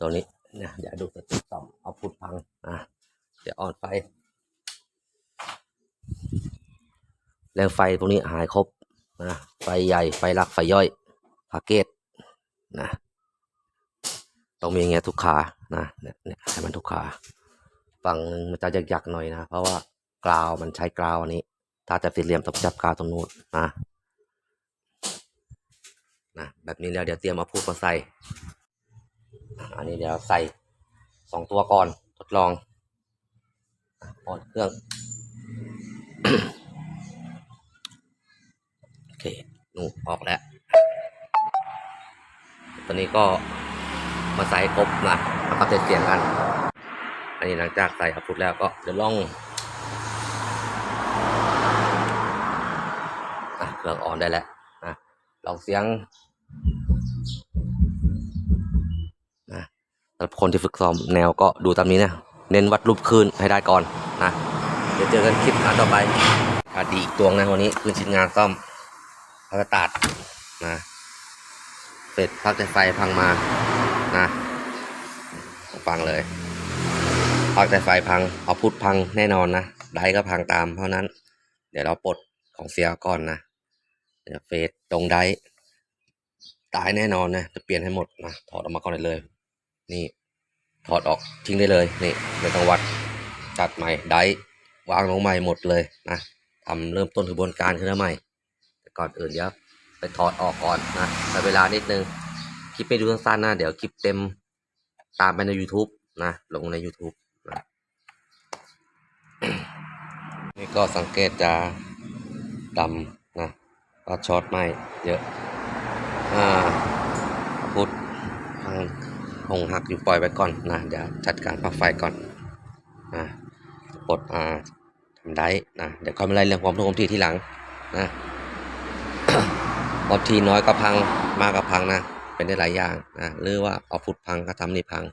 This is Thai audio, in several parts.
ตัวนี้เนี่ยเดี๋ยวดูสติต่อมเอาพุดพังอะเดี๋ยวอ่อนไฟแรงไฟตรงนี้หายครบนะไฟใหญ่ไฟหลักไฟย่อยพาเกตนะต้องมีอย่างเงี้ยทุกขานะเนี่ยเนี่ยให้มันทุกขาฝั่งหนึ่งมันจะหยักๆหน่อยนะ เพราะว่ากราวมันใช้กราวอันนี้ ถ้าจะสี่เหลี่ยมต้องจับกราวตรงนู้นนะนะแบบนี้แล้วเดี๋ยวเตรียมเอาพูดมาใส่ อันนี้เดี๋ยวใส่สองตัวก่อนทดลองอ่ออนเครื่องโอเคหนูออกแล้ว ตอนนี้ก็มาใส่ครบนะแล้วก็เทสเสียงกัน อันนี้หลังจากใส่อัพพุทแล้วก็เดี๋ยวลองอะเครื่องออนได้แล้วนะลองเสียง สำหรับคนที่ฝึกซ้อมแนวก็ดูตามนี้นะเน้นวัดรูปคืนให้ได้ก่อนนะเดี๋ยวเจอกันคลิปหน้าต่อไปขาดดีอีกตวงนะวันนี้คืนชิ้นงานซ่อมพักตัดนะเสร็จพักแต่ไฟพังมานะฟังเลยพักแต่ไฟพังเอาพุทพังแน่นอนนะไดก็พังตามเพราะนั้น เดี๋ยวเราปลดของเสียก่อนนะเดี๋ยวเฟสตรงไดตายแน่นอนนะจะเปลี่ยนให้หมดนะถอดออกมาก่อนเลย นี่ ถอดออกทิ้งได้เลย นี่ไม่ต้องวัดจัดใหม่ได้วางลงใหม่หมดเลยนะทำเริ่มต้นกระบวนการขึ้นมาใหม่แต่ก่อนอื่นเดี๋ยวไปถอดออกก่อนนะใช้เวลานิดนึงคลิปไม่ดูสั้นๆนะเดี๋ยวคลิปเต็มตามไปใน YouTube นะลงใน YouTube นะนี่ก็สังเกตจะดำนะก็ช็อตไหมเยอะอ่าพุทธทาง หงหักอยู่ปล่อยไว้ก่อนนะเดี๋ยวจัดการปลั๊กไฟก่อนนะปลดอ่าทำได้นะเดี๋ยวค่อยมาไล่เรื่องความทุกข์ความที่ที่หลังนะความทีน้อยก็พังมากก็พังนะเป็นได้หลายอย่างนะหรือว่าเอาฟุตพังก็ทำนี่พัง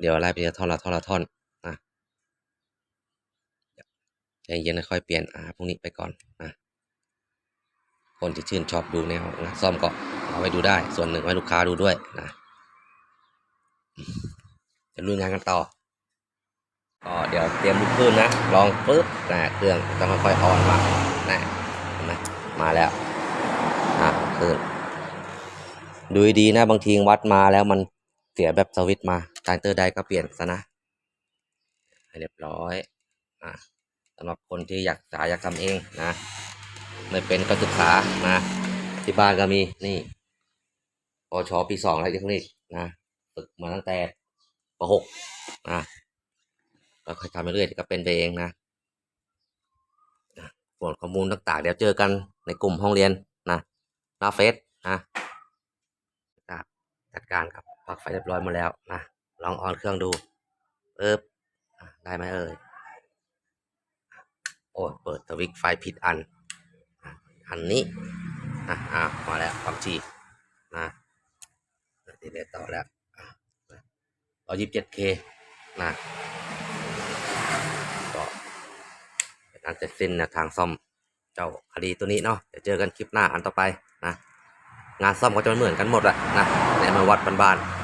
เดี๋ยวไล่ไปจะท่อนละท่อนละท่อนนะใจเย็นนะค่อยเปลี่ยนอ่าพวกนี้ไปก่อนนะคนที่ชื่นชอบดูแนวนะซ่อมก็เอาไว้ดูได้ ส่วนหนึ่งไว้ลูกค้าดูด้วยนะ จะลุยงานกันต่อก็เดี๋ยวเตรียมลูกคลื่นนะ ลองปึ๊บนะเครื่องจะค่อยๆออนมานะเห็นไหมมาแล้วอะคลื่นดูดีนะบางทีวัดมาแล้วมันเสียแบบสวิตมาจานเตอร์ใดก็เปลี่ยนซะนะให้เรียบร้อยอะสำหรับคนที่อยากสายอยากทำเองนะไม่เป็นก็ศึกษานะที่บ้านก็มีนี่ปชอปีสองอะไรเทคนิคนะฝึกมาตั้งแต่ ปหกนะแล้วค่อยทำไปเรื่อยก็เป็นไปเองนะส่วนข้อมูลต่างๆ เดี๋ยวเจอกันในกลุ่มห้องเรียนนะหน้าเฟซนะจัดการกับปลั๊กไฟเรียบร้อยมาแล้วนะลองออนเครื่องดูเอิบอะได้ไหมเอ่ยโอ้เปิดสวิตช์ไฟผิดอัน อันนี้อะอะมาแล้วความจีนะติดเลต่อแล้ว ร้อยยิบเจ็ดเคนะก็เป็นอันเสร็จสิ้นนะทางซ่อมเจ้าคดีตัวนี้เนาะเดี๋ยวเจอกันคลิปหน้าอันต่อไปนะงานซ่อมก็จะไม่เหมือนกันหมดแหละนะในมาวัดบ้านๆ